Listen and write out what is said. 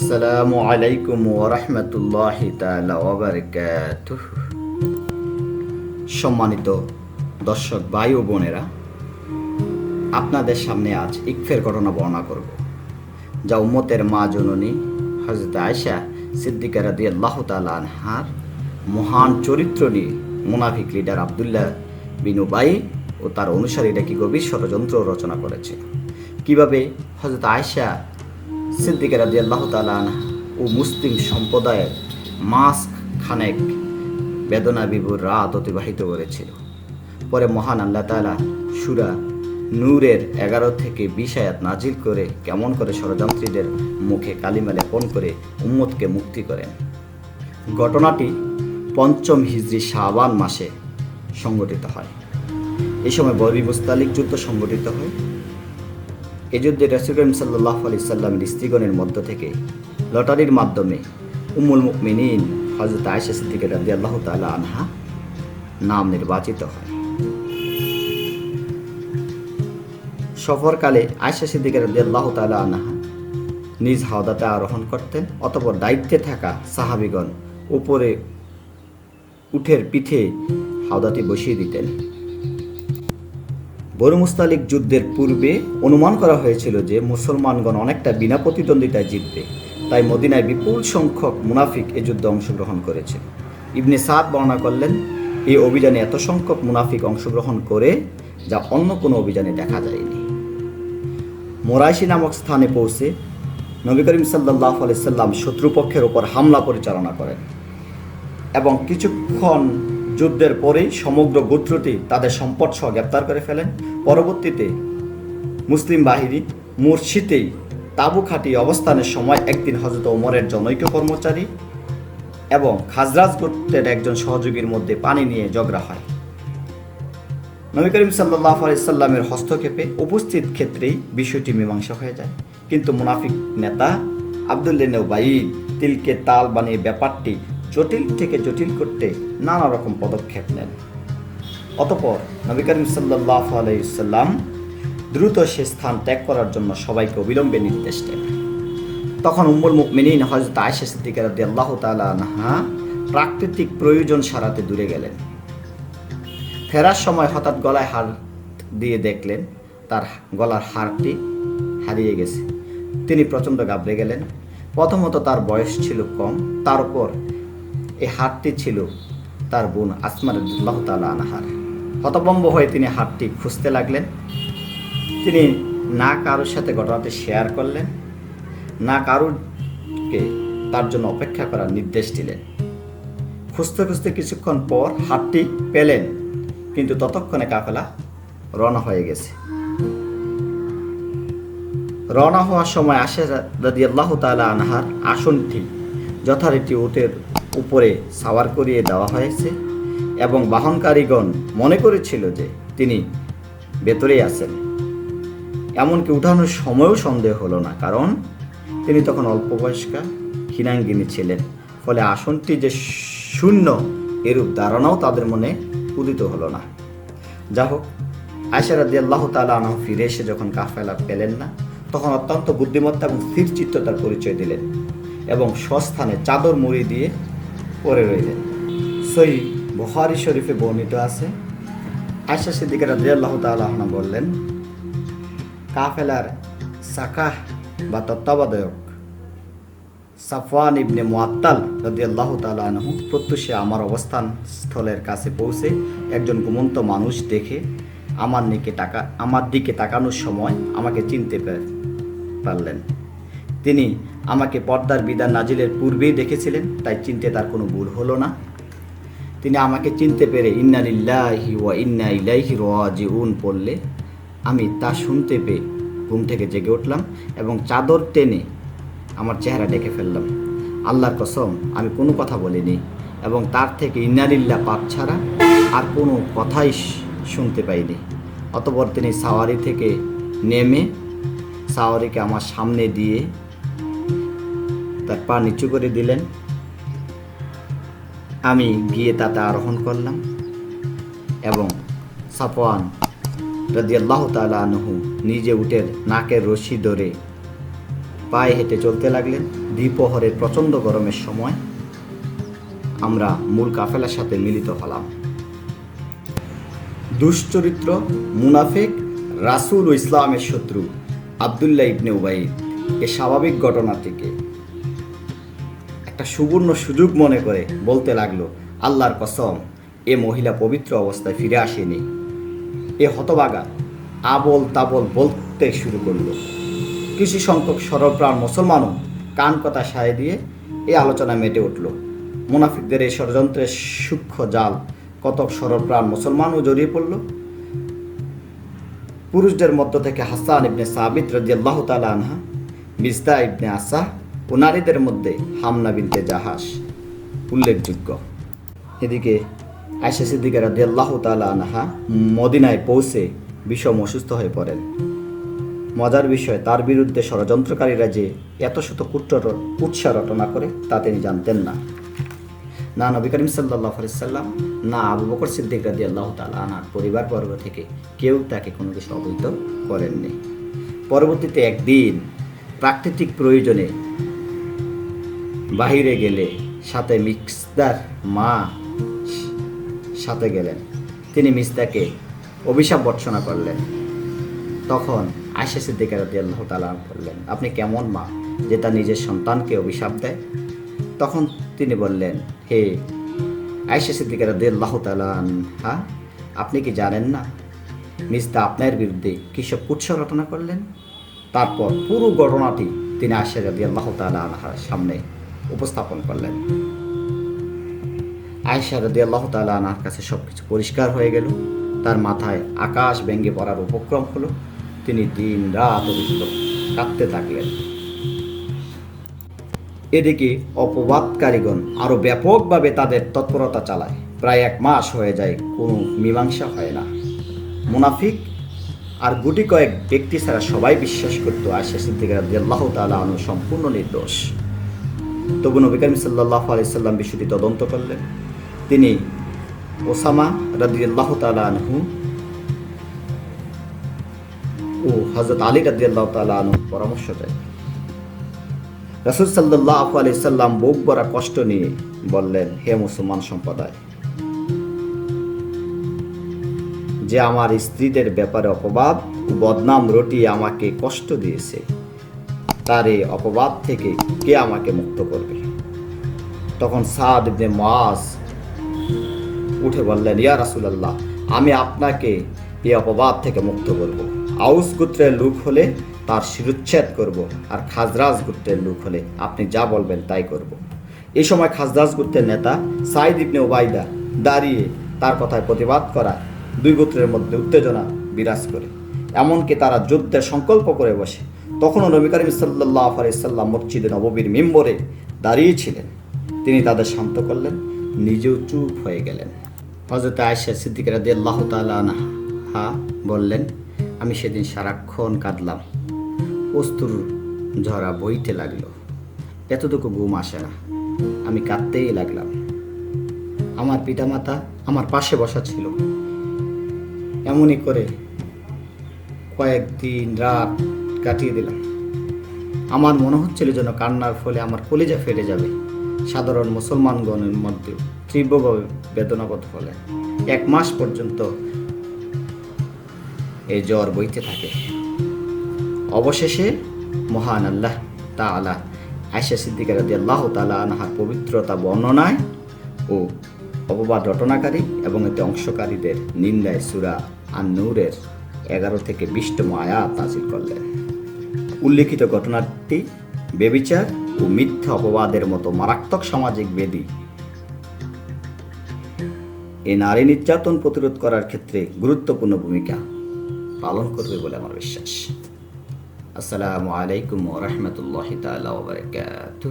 আসসালামু আলাইকুম ওরহমতুল্লাহি তাআলা বারাকাতুহু। সম্মানিত দর্শক ভাই ও বোনেরা, আপনাদের সামনে আজ ইকফের ঘটনা বর্ণনা করব, যা উম্মতের মা জননী হজরত আয়সা সিদ্দিকা রাদি আল্লাহ তালা আনহার মহান চরিত্র নিয়ে মুনাফিক লিডার আবদুল্লাহ বিন উবাই ও তার অনুসারীরা কি গভীর ষড়যন্ত্র রচনা করেছে। কীভাবে হজরত আয়সা সিদ্দিকা রাদি আল্লাহ ও মুসলিম সম্প্রদায়ের মাস খানেক বেদনা বিভুর রাত অতিবাহিত করেছিল। পরে মহান আল্লাহ তালা সুরা নূরের এগারো থেকে বিশ আয়াত নাজিল করে কেমন করে ষড়যন্ত্রীদের মুখে কালিমা লেপন করে উম্মতকে মুক্তি করেন। ঘটনাটি পঞ্চম হিজরি শাবান মাসে সংগঠিত হয়। এই সময় বরবি মুস্তালিক যুদ্ধ সংগঠিত হয়। এই যুদ্ধে সাল্লাহ আলি সাল্লামের স্ত্রীগণের মধ্য থেকে লটারির মাধ্যমে উমুল মুকমিনিন হজরত আয়সা সিদ্দিক রাদি আল্লাহ তালা আনহা নাম নির্বাচিত হয়। সফরকালে আয়সা সিদ্দিক রাদি আল্লাহ তালা আনহা নিজ হাওদাতে আরোহণ করতেন অতপর দায়িত্বে থাকা সাহাবিগণ উপরে উঠের পিঠে হাওদাটি বসিয়ে দিতেন। বনু মুস্তালিক যুদ্ধের পূর্বে অনুমান করা হয়েছিল যে মুসলমানগণ অনেকটা বিনা প্রতিদ্বন্দ্বিতায় জিতবে। তাই মদিনায় বিপুল সংখ্যক মুনাফিক এ যুদ্ধে অংশগ্রহণ করেছে। ইবনে সাদ বর্ণনা করলেন এই অভিযানে এত সংখ্যক মুনাফিক অংশগ্রহণ করে যা অন্য কোনো অভিযানে দেখা যায়নি। মোরাইশি নামক স্থানে পৌঁছে নবী করিম সাল্লাহ আলাইসাল্লাম শত্রুপক্ষের ওপর হামলা পরিচালনা করেন এবং কিছুক্ষণ যুদ্ধের পরেই সমগ্র গোত্রটি তাদের সম্পদ সহ গ্রেপ্তার করে ফেলেন পরবর্তীতে মুসলিম বাহিনী মুর্শিতেই তাবু খাটি অবস্থানের সময় একদিন হজরত ওমরের জনৈক কর্মচারী এবং খাজরাজ গোত্রের একজন সহযোগীর মধ্যে পানি নিয়ে ঝগড়া হয়। নবী করিম সাল্লাহ আলাইসাল্লামের হস্তক্ষেপে উপস্থিত ক্ষেত্রেই বিষয়টি মীমাংসা হয়ে যায়। কিন্তু মুনাফিক নেতা আবদুল্লিন বাইদ তিলকে তাল বানিয়ে ব্যাপারটি জটিল থেকে জটিল করতে নানা রকম পদক্ষেপ নেন। অতপর নবী করিম সাল্লাহ আলাইসাল্লাম দ্রুত সে স্থান ত্যাগ করার জন্য সবাইকে অবিলম্বে নির্দেশ দেন। তখন উম্মুল মুকমিনিন হজরত আয়েশা সিদ্দিকা রাদি আল্লাহ তালা আনহা প্রাকৃতিক প্রয়োজন সারাতে দূরে গেলেন। ফেরার সময় হঠাৎ গলায় হার দিয়ে দেখলেন, তার গলার হারটি হারিয়ে গেছে। তিনি প্রচণ্ড গাবড়ে গেলেন। প্রথমত তার বয়স ছিল কম, তার উপর এই হারটি ছিল তার বোন আসমার আল্লাহ তালা আনাহার। হতবম্ব হয়ে তিনি হারটি খুঁজতে লাগলেন। তিনি না কারোর সাথে ঘটনাটি শেয়ার করলেন, না কারুরকে তার জন্য অপেক্ষা করার নির্দেশ দিলেন। খুঁজতে খুঁজতে কিছুক্ষণ পর হাতটি পেলেন, কিন্তু ততক্ষণে কাফেলা রওনা হয়ে গেছে। রওনা হওয়ার সময় আসে রাদি আল্লাহ তালা আনহার আসনটি, যথারীতি উটের উপরে সাওয়ার করিয়ে দেওয়া হয়েছে এবং বাহনকারীগণ মনে করেছিল যে তিনি ভেতরেই আছেন। এমনকি উঠানোর সময়ও সন্দেহ হলো না, কারণ তিনি তখন অল্প বয়স্কা হীনাঙ্গিনী ছিলেন। ফলে আসনটি যে শূন্য এরূপ ধারণাও তাদের মনে উদিত হলো না। যা হোক আয়সারাদি আল্লাহ তালা আনহ ফিরে এসে যখন কাফেলা পেলেন না, তখন অত্যন্ত বুদ্ধিমত্তা এবং স্থির চিত্ততার পরিচয় দিলেন এবং স্বস্থানে চাদর মুড়ি দিয়ে পরে রইলেন। সই বহারি শরীফে বর্ণিত আছে। আয়সা সিদ্দিকা রাজি আল্লাহ তালাহনা বললেন, কাফেলার সাকাহ বা তত্ত্বাবধায়ক সাফওয়ান ইবনে মুআত্তাল রদি আল্লাহ তালু প্রত্যুষে আমার অবস্থান স্থলের কাছে পৌঁছে একজন ঘুমন্ত মানুষ দেখে আমার দিকে টাকা, আমার দিকে তাকানোর সময় আমাকে চিনতে পারলেন। তিনি আমাকে পর্দার বিধান নাজিলের পূর্বেই দেখেছিলেন, তাই চিনতে তার কোনো ভুল হলো না। তিনি আমাকে চিনতে পেরে ইন্নালিল্লাহি ওয়া ইন্না ইলাইহি রাজিউন পড়লে আমি তা শুনতে পেয়ে ঘুম থেকে জেগে উঠলাম এবং চাদর টেনে আমার চেহারা ডেকে ফেললাম। আল্লাহর কসম, আমি কোনো কথা বলিনি এবং তার থেকে ইন্নালিল্লা পাপ ছাড়া আর কোনো কথাই শুনতে পাইনি। অতপর তিনি সাওয়ারি থেকে নেমে সাওয়ারিকে আমার সামনে দিয়ে তার পা নিচু করে দিলেন। আমি গিয়ে তাতে আরোহণ করলাম এবং সাফওয়ান রাদি আল্লাহ তালা আনহু নিজে উঠের নাকের রশি ধরে পায়ে হেঁটে চলতে লাগলেন। দ্বিপ্রহরের প্রচণ্ড গরমের সময় আমরা মূল কাফেলার সাথে মিলিত হলাম। দুশ্চরিত্র, মুনাফিক, রাসূল ইসলামের শত্রু আবদুল্লাহ ইবনে উবাইদ এ স্বাভাবিক ঘটনাটিকে একটা সুবর্ণ সুযোগ মনে করে বলতে লাগল, আল্লাহর কসম, এ মহিলা পবিত্র অবস্থায় ফিরে আসেনি। এ হতবাগা, আবল তাবল বলতে শুরু করল। কিছু সংখ্যক সরলপ্রাণ মুসলমানও কান কথা সায় দিয়ে এই আলোচনা মেটে উঠল। মুনাফিকদের এই ষড়যন্ত্রের সূক্ষ্ম জাল কতক সরলপ্রাণ মুসলমানও জড়িয়ে পড়ল। পুরুষদের মধ্য থেকে হাসান ইবনে সাবিত রাজিয়াল্লাহ তালা আনহা মিস্তা ইবনে আসা ও নারীদের মধ্যে হামনা বিনতে জাহাজ উল্লেখযোগ্য। এদিকে আয়সা সিদ্দিকা রাদিয়াল্লাহু তাআলা আনহা মদিনায় পৌঁছে বিষম অসুস্থ হয়ে পড়েন। মজার বিষয়, তার বিরুদ্ধে ষড়যন্ত্রকারীরা যে এত শত কুট্র কুৎসা রটনা করে, তা তিনি জানতেন না। না নবী করিম সাল্লাহ না আবু বকর সিদ্দিক রাদি আল্লাহ তালা আনার পরিবার বর্গ থেকে কেউ তাকে কোনো কিছু অবহিত করেননি। পরবর্তীতে একদিন প্রাকৃতিক প্রয়োজনে বাহিরে গেলে সাথে মিক্সদার মা সাথে গেলেন। তিনি মিস্তাকে অভিশাপ বর্ষনা করলেন। তখন আয়সা সিদ্দিকা রাদি আল্লাহ তালা বললেন, আপনি কেমন মা যে তার নিজের সন্তানকে অভিশাপ দেয়? তখন তিনি বললেন, হে আয়সা সিদ্দিকা রাদি আল্লাহ হা আপনি কি জানেন না মিস্তা আপনার বিরুদ্ধে কিসব কুৎস রটনা করলেন? তারপর পুরো ঘটনাটি তিনি আয়সা রাদি আল্লাহ তালাহার সামনে উপস্থাপন করলেন। আয়সা রাদি আল্লাহ তালা আনার কাছে সব কিছু পরিষ্কার হয়ে গেল। তার মাথায় আকাশ ব্যঙ্গে পড়ার উপক্রম হলো। তিনি দিন রাত অভিযুক্ত কাঁদতে থাকলেন। এদিকে অপবাদকারীগণ আরও ব্যাপকভাবে তাদের তৎপরতা চালায়। প্রায় এক মাস হয়ে যায়, কোনো মীমাংসা হয় না। মুনাফিক আর গুটি কয়েক ব্যক্তি ছাড়া সবাই বিশ্বাস করতো সিদ্দিক রাদিয়াল্লাহু তাআলা আনহু সম্পূর্ণ নির্দোষ। তবু নবী করিম সাল্লাল্লাহু আলাইহি সাল্লাম বিষয়টি তদন্ত করলেন। তিনি ওসামা রাদিয়াল্লাহু আনহু ও হযরত আলী রাদিয়াল্লাহু আনহু পরামর্শ দেয় রাসূল সাল্লাল্লাহু আলাইহি সাল্লাম বুক ভরা কষ্ট নিয়ে বললেন, হে মুসলমান সম্প্রদায়, যে আমার স্ত্রীদের ব্যাপারে অপবাদ বদনাম রটিয়ে আমাকে কষ্ট দিয়েছে তার এই অপবাদ থেকে কে আমাকে মুক্ত করবে? তখন সাদ ইবনে মাস উঠে বললেন, ইয়া রাসূলুল্লাহ, আমি আপনাকে এই অপবাদ থেকে মুক্ত করব। আউস গোত্রের লোক হলে তার শিরুচ্ছেদ করব আর খাজরাজ গোত্রের লোক হলে আপনি যা বলবেন তাই করব। এই সময় খাজরাজ গোত্রের নেতা সাইদ ইবনে ওবাইদা দাঁড়িয়ে তার কথায় প্রতিবাদ করা দুই গোত্রের মধ্যে উত্তেজনা বিরাজ করে। এমনকি তারা যুদ্ধের সংকল্প করে বসে। তখনও নবী করিম সাল্লাহ আলাইসাল্লাম মসজিদে নববীর মেম্বরে দাঁড়িয়েছিলেন তিনি তাদের শান্ত করলেন, নিজেও চুপ হয়ে গেলেন। হজরত আয়সা সিদ্দিকের রাদি আল্লাহ হা বললেন, আমি সেদিন সারাক্ষণ কাঁদলাম। অস্তুর ঝরা বইতে লাগল। এতটুকু ঘুম আসে না। আমি কাঁদতেই লাগলাম। আমার পিতামাতা আমার পাশে বসা ছিল। এমনই করে কয়েকদিন রাত কাটিয়ে দিলাম। আমার মনে হচ্ছিল যেন কান্নার ফলে আমার কলিজা ফেটে যাবে। সাধারণ মুসলমানগণের মধ্যে তীব্রভাবে বেদনাবোধ হলে এক মাস পর্যন্ত এই জ্বর বইতে থাকে। অবশেষে মহান আল্লাহ তাআলা আয়সা সিদ্দিকা রাদি আল্লাহ তালা আনহার পবিত্রতা বর্ণনায় ও অপবাদ রটনাকারী এবং এতে অংশকারীদের নিন্দায় সুরা আর নূরের এগারো থেকে বিশতম আয়াত নাজিল করলেন। উল্লেখিত ঘটনাটি বেবিচার ও মিথ্যা অপবাদের মতো মারাত্মক সামাজিক বেদী। এ নারী নির্যাতন প্রতিরোধ করার ক্ষেত্রে গুরুত্বপূর্ণ ভূমিকা পালন করবে বলে আমার বিশ্বাস। আসসালামু আলাইকুম রহমতুল্লাহ তালা বারকাত